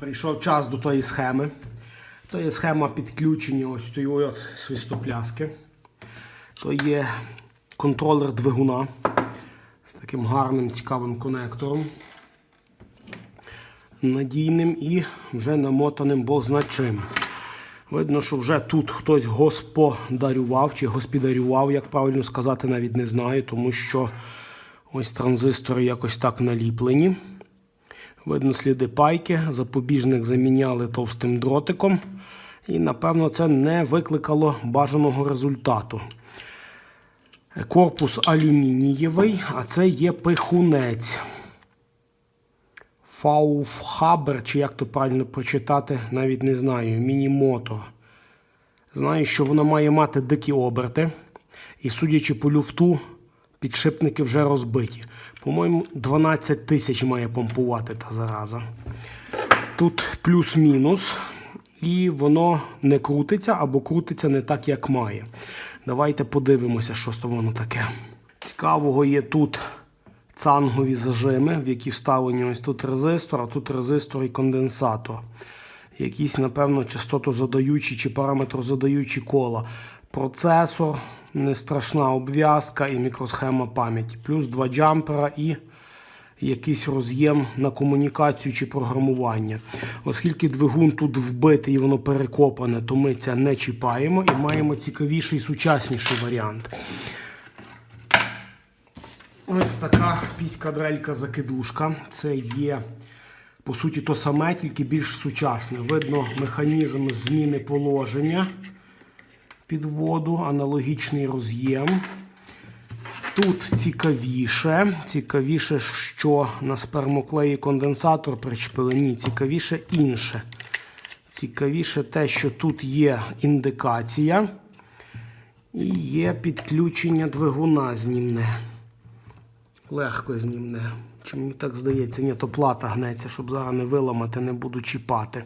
Прийшов час до тої схеми. То є схема підключення ось тої от свистопляски. То є контролер двигуна з таким гарним цікавим конектором. Надійним і вже намотаним Бог зна чим. Видно, що вже тут хтось господарював чи господарював, як правильно сказати, навіть не знаю, тому що ось транзистори якось так наліплені. Видно сліди пайки, запобіжник заміняли товстим дротиком. І, напевно, це не викликало бажаного результату. Корпус алюмінієвий, а це є пихунець. Фауфхабер, чи як то правильно прочитати, навіть не знаю. Міні-мотор. Знаю, що воно має мати дикі оберти. І судячи по люфту, підшипники вже розбиті. По-моєму, 12 тисяч має помпувати та зараза. Тут плюс-мінус, і воно не крутиться або крутиться не так, як має. Давайте подивимося, що з воно таке. Цікавого є тут цангові зажими, в які вставлені ось тут резистор, а тут резистор і конденсатор. Якісь, напевно, частотозадаючі чи параметрозадаючі кола. Процесор, не страшна обв'язка і мікросхема пам'яті. Плюс два джампера і якийсь роз'єм на комунікацію чи програмування. Оскільки двигун тут вбитий і воно перекопане, то ми це не чіпаємо і маємо цікавіший сучасніший варіант. Ось така піська дрелька закидушка. Це є, по суті, то саме, тільки більш сучасне. Видно механізм зміни положення під воду, аналогічний роз'єм. Тут цікавіше, цікавіше, що на спермоклеї конденсатор причепили. Ні, цікавіше інше. Цікавіше те, що тут є індикація і є підключення двигуна знімне. Легко знімне. Чи мені так здається, ні, то плата гнеться, щоб зараз не виламати, не буду чіпати.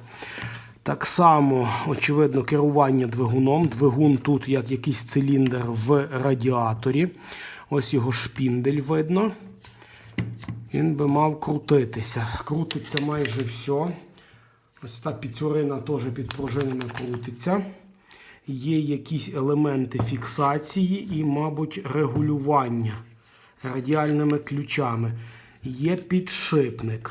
Так само, очевидно, керування двигуном. Двигун тут як якийсь циліндр в радіаторі. Ось його шпіндель видно. Він би мав крутитися. Крутиться майже все. Ось та піцюрина теж підпружинена крутиться. Є якісь елементи фіксації і, мабуть, регулювання радіальними ключами. Є підшипник.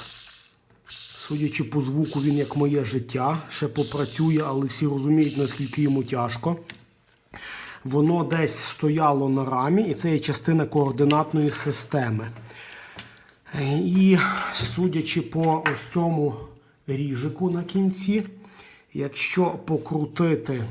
Судячи по звуку, він як моє життя. Ще попрацює, але всі розуміють, наскільки йому тяжко. Воно десь стояло на рамі, і це є частина координатної системи. І судячи по ось цьому ріжику на кінці, якщо покрутити,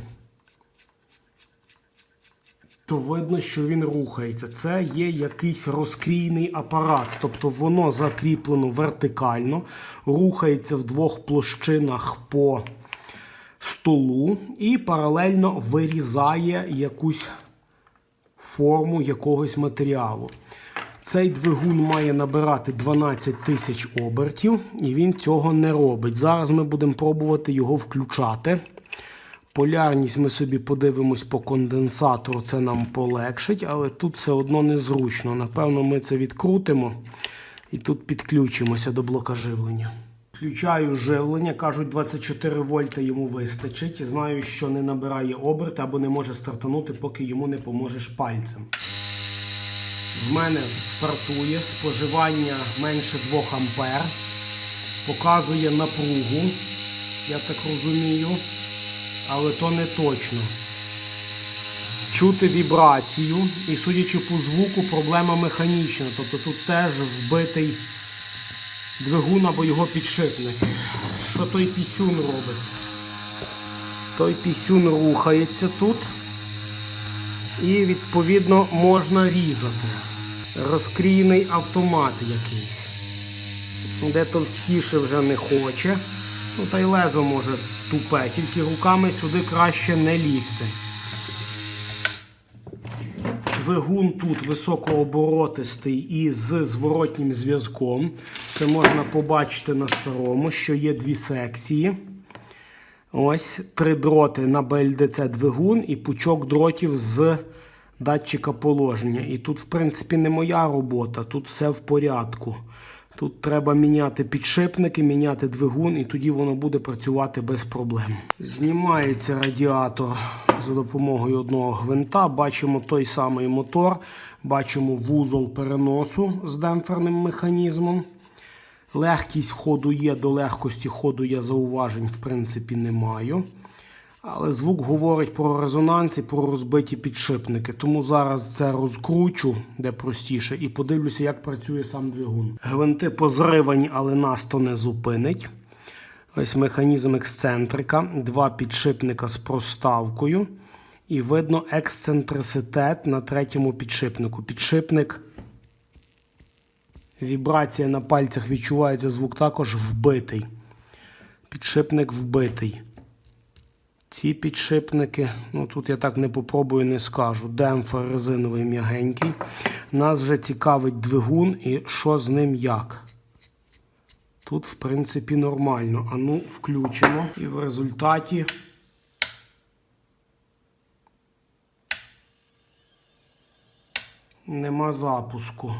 то видно, що він рухається. Це є якийсь розкрійний апарат, тобто воно закріплено вертикально, рухається в двох площинах по столу і паралельно вирізає якусь форму якогось матеріалу. Цей двигун має набирати 12 тисяч обертів, і він цього не робить. Зараз ми будемо пробувати його включати. Полярність ми собі подивимось по конденсатору, це нам полегшить, але тут все одно незручно. Напевно, ми це відкрутимо і тут підключимося до блока живлення. Включаю живлення, кажуть, 24 вольта йому вистачить. Знаю, що не набирає оберти або не може стартанути, поки йому не поможеш пальцем. В мене стартує споживання менше 2 ампер. Показує напругу, я так розумію, але то не точно. Чути вібрацію і, судячи по звуку, проблема механічна. Тобто тут теж вбитий двигун або його підшипник. Що той пісюн робить? Той пісюн рухається тут. І відповідно можна різати. Розкрійний автомат якийсь. Де товстіше вже не хоче. Ну та й лезо може тупе, тільки руками сюди краще не лізти. Двигун тут високооборотистий і з зворотнім зв'язком. Це можна побачити на старому, що є дві секції. Ось три дроти на БЛДЦ двигун і пучок дротів з датчика положення. І тут, в принципі, не моя робота, тут все в порядку. Тут треба міняти підшипники, міняти двигун, і тоді воно буде працювати без проблем. Знімається радіатор за допомогою одного гвинта. Бачимо той самий мотор, бачимо вузол переносу з демпферним механізмом. Легкість ходу є, до легкості ходу я зауважень, в принципі, не маю. Але звук говорить про резонанс і про розбиті підшипники. Тому зараз це розкручу, де простіше, і подивлюся, як працює сам двигун. Гвинти позривані, але нас то не зупинить. Ось механізм ексцентрика, два підшипника з проставкою. І видно ексцентриситет на третьому підшипнику. Підшипник Вібрація на пальцях відчувається, звук також вбитий. Підшипник вбитий. Ці підшипники, ну тут я так не попробую, не скажу. Демпфер резиновий м'ягенький. Нас вже цікавить двигун і що з ним як. Тут, в принципі, нормально. А ну, включимо. І в результаті. Нема запуску.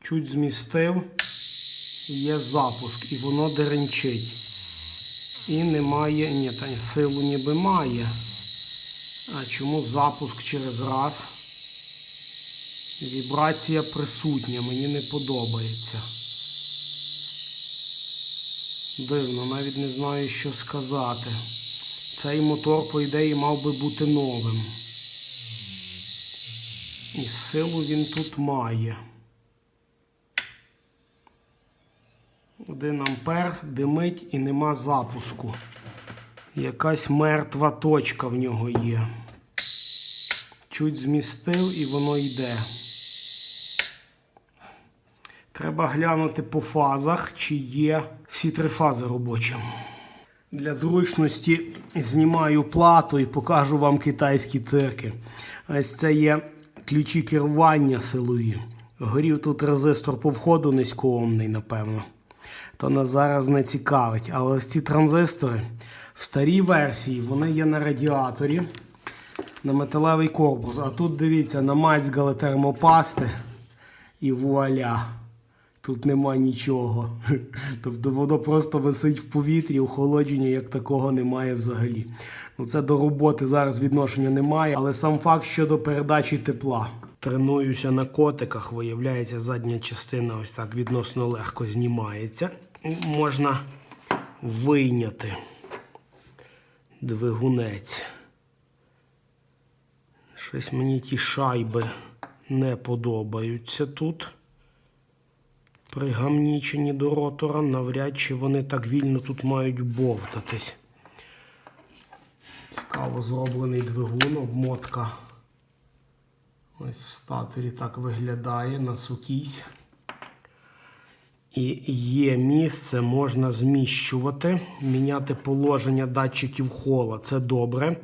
Чуть змістив, є запуск, і воно деренчить. І немає, ні, та силу ніби має. А чому запуск через раз? Вібрація присутня, мені не подобається. Дивно, навіть не знаю, що сказати. Цей мотор, по ідеї, мав би бути новим. І силу він тут має. 1 ампер димить і нема запуску. Якась мертва точка в нього є. Чуть змістив і воно йде. Треба глянути по фазах, чи є всі три фази робочі. Для зручності знімаю плату і покажу вам китайські цирки. Ось це є ключі керування силові. Горів тут резистор по входу низькоомний, напевно то нас зараз не цікавить. Але ось ці транзистори в старій версії вони є на радіаторі, на металевий корпус. А тут дивіться, намацьгали термопасти і вуаля. Тут нема нічого. Тобто воно просто висить в повітрі, охолодження як такого немає взагалі. Ну Це до роботи зараз відношення немає, але сам факт щодо передачі тепла. Тренуюся на котиках, виявляється, задня частина ось так відносно легко знімається. Можна вийняти двигунець. Щось мені ті шайби не подобаються тут. Пригамнічені до ротора, навряд чи вони так вільно тут мають бовтатись. Цікаво зроблений двигун, обмотка. Ось в статорі так виглядає на сукісь. І є місце, можна зміщувати, міняти положення датчиків хола. Це добре.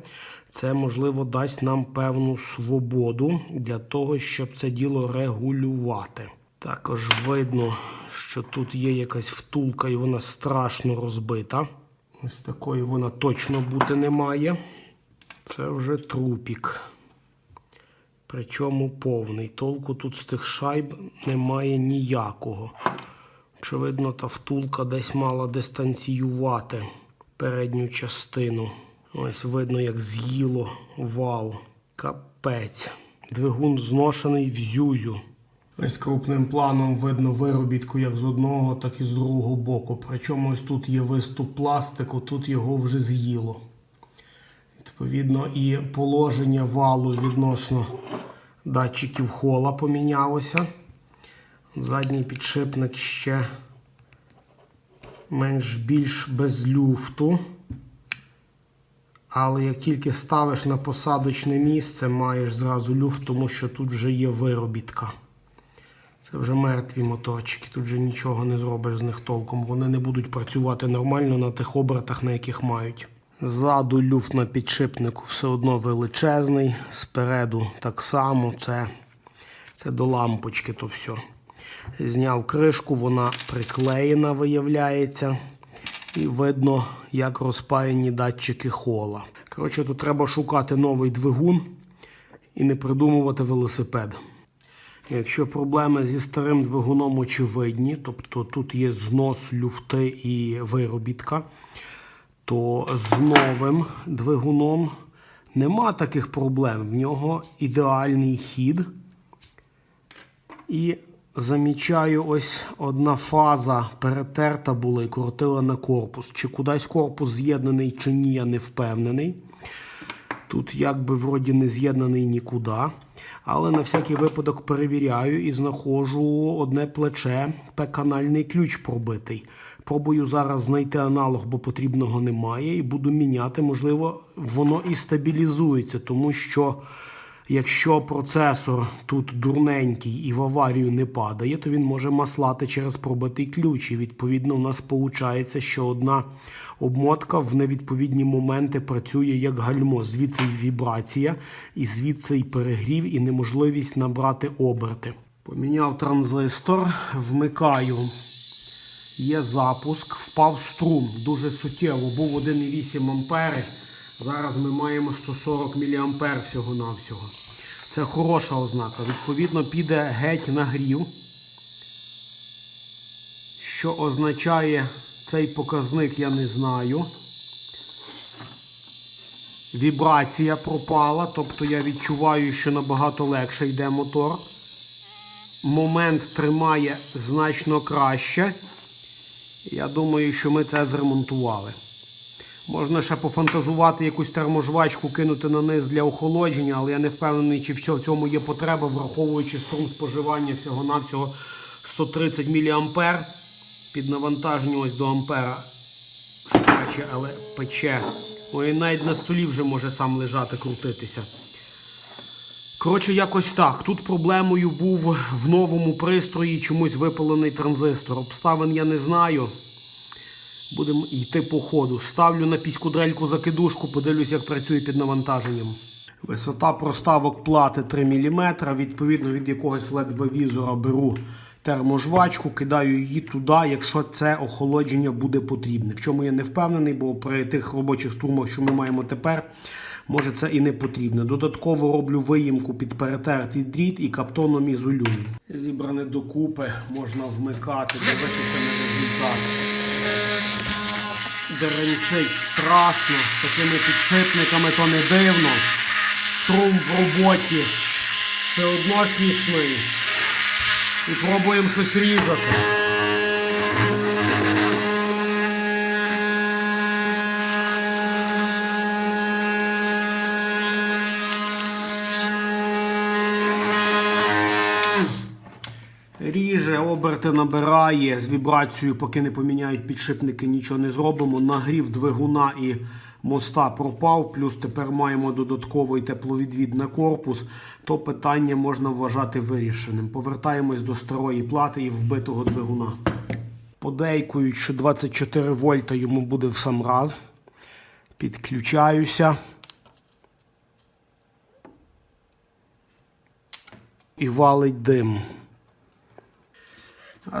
Це, можливо, дасть нам певну свободу для того, щоб це діло регулювати. Також видно, що тут є якась втулка і вона страшно розбита. Ось такої вона точно бути не має. Це вже трупік. Причому повний. Толку тут з тих шайб немає ніякого. Очевидно, та втулка десь мала дистанціювати передню частину. Ось видно, як з'їло вал. Капець. Двигун зношений в зюзю. Ось крупним планом видно виробітку як з одного, так і з другого боку. Причому ось тут є виступ пластику, тут його вже з'їло. Відповідно, і положення валу відносно датчиків хола помінялося. Задній підшипник ще менш більш без люфту. Але як тільки ставиш на посадочне місце, маєш зразу люфт, тому що тут вже є виробітка. Це вже мертві моторчики, тут вже нічого не зробиш з них толком. Вони не будуть працювати нормально на тих обертах, на яких мають. Ззаду люфт на підшипнику все одно величезний, спереду так само, це, це до лампочки то все. Зняв кришку, вона приклеєна, виявляється. І видно, як розпаяні датчики хола. Коротше, тут треба шукати новий двигун і не придумувати велосипед. Якщо проблеми зі старим двигуном очевидні, тобто тут є знос люфти і виробітка, то з новим двигуном нема таких проблем. В нього ідеальний хід. І замічаю, ось одна фаза перетерта була і крутила на корпус. Чи кудись корпус з'єднаний, чи ні, я не впевнений. Тут якби вроді не з'єднаний нікуди. Але на всякий випадок перевіряю і знаходжу одне плече, П-канальний ключ пробитий. Пробую зараз знайти аналог, бо потрібного немає, і буду міняти. Можливо, воно і стабілізується, тому що якщо процесор тут дурненький і в аварію не падає, то він може маслати через пробитий ключ. І відповідно у нас виходить, що одна обмотка в невідповідні моменти працює як гальмо. Звідси й вібрація, і звідси й перегрів, і неможливість набрати оберти. Поміняв транзистор, вмикаю. Є запуск, впав струм дуже суттєво. Був 1,8 ампери. Зараз ми маємо 140 мА всього-навсього. Це хороша ознака. Відповідно, піде геть нагрів, що означає цей показник, я не знаю. Вібрація пропала, тобто я відчуваю, що набагато легше йде мотор. Момент тримає значно краще. Я думаю, що ми це зремонтували. Можна ще пофантазувати якусь терможвачку, кинути на низ для охолодження, але я не впевнений, чи в цьому є потреба, враховуючи струм споживання всього-навсього 130 мА. Під навантаження ось до ампера скаче, але пече. Ой, навіть на столі вже може сам лежати, крутитися. Коротше, якось так. Тут проблемою був в новому пристрої чомусь випалений транзистор. Обставин я не знаю. Будемо йти по ходу. Ставлю на піську дрельку закидушку, подивлюсь, як працює під навантаженням. Висота проставок плати 3 мм. Відповідно від якогось LED-візора беру терможвачку, кидаю її туди, якщо це охолодження буде потрібне. В чому я не впевнений, бо при тих робочих струмах, що ми маємо тепер, може це і не потрібно. Додатково роблю виїмку під перетертий дріт і каптоном ізолюю. Зібране докупи, можна вмикати, дивитися на результат. Деренчить страшно, такими підшипниками то не дивно. Струм в роботі все одно смішний. І пробуємо щось різати. Ріже, оберти набирає з вібрацією, поки не поміняють підшипники, нічого не зробимо. Нагрів двигуна і моста пропав, плюс тепер маємо додатковий тепловідвід на корпус, то питання можна вважати вирішеним. Повертаємось до старої плати і вбитого двигуна. Подейкують, що 24 вольта йому буде в сам раз. Підключаюся. І валить дим.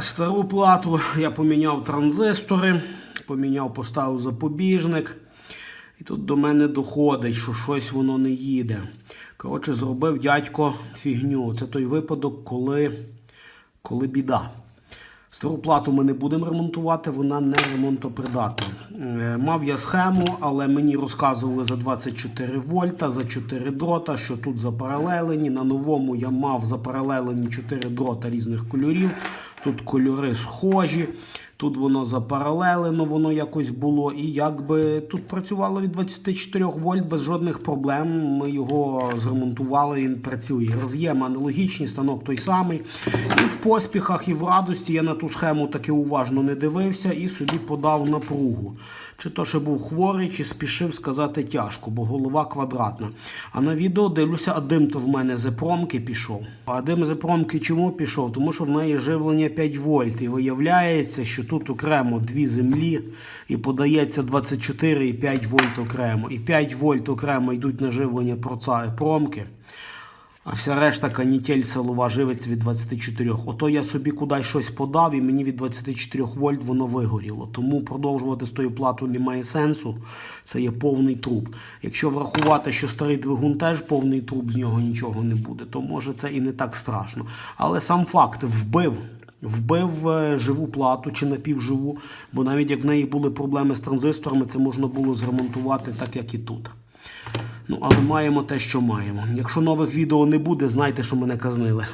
Стару плату я поміняв транзистори, поміняв, поставив запобіжник. І тут до мене доходить, що щось воно не їде. Коротше, зробив дядько фігню. Це той випадок, коли, коли біда. Стару плату ми не будемо ремонтувати, вона не ремонтопридатна. Е, Мав я схему, але мені розказували за 24 вольта, за 4 дрота, що тут запаралелені. На новому я мав запаралелені 4 дрота різних кольорів. Тут кольори схожі, тут воно запаралелено, воно якось було. І якби тут працювало від 24 вольт без жодних проблем. Ми його зремонтували, він працює. Роз'єм аналогічний, станок той самий. І в поспіхах, і в радості я на ту схему таки уважно не дивився і собі подав напругу. Чи то, що був хворий, чи спішив сказати тяжко, бо голова квадратна. А на відео дивлюся, а дим то в мене з промки пішов. А дим з промки чому пішов? Тому що в неї живлення 5 вольт. І виявляється, що тут окремо дві землі і подається 24,5 вольт окремо. І 5 вольт окремо йдуть на живлення проца- промки. А вся решта канітель силова живеться від 24. Ото я собі кудись щось подав, і мені від 24 вольт воно вигоріло. Тому продовжувати з тою платою немає сенсу. Це є повний труп. Якщо врахувати, що старий двигун теж повний труп, з нього нічого не буде, то може це і не так страшно. Але сам факт вбив. Вбив е, живу плату чи напівживу, бо навіть як в неї були проблеми з транзисторами, це можна було зремонтувати так, як і тут. Ну, але маємо те, що маємо. Якщо нових відео не буде, знайте, що мене казнили.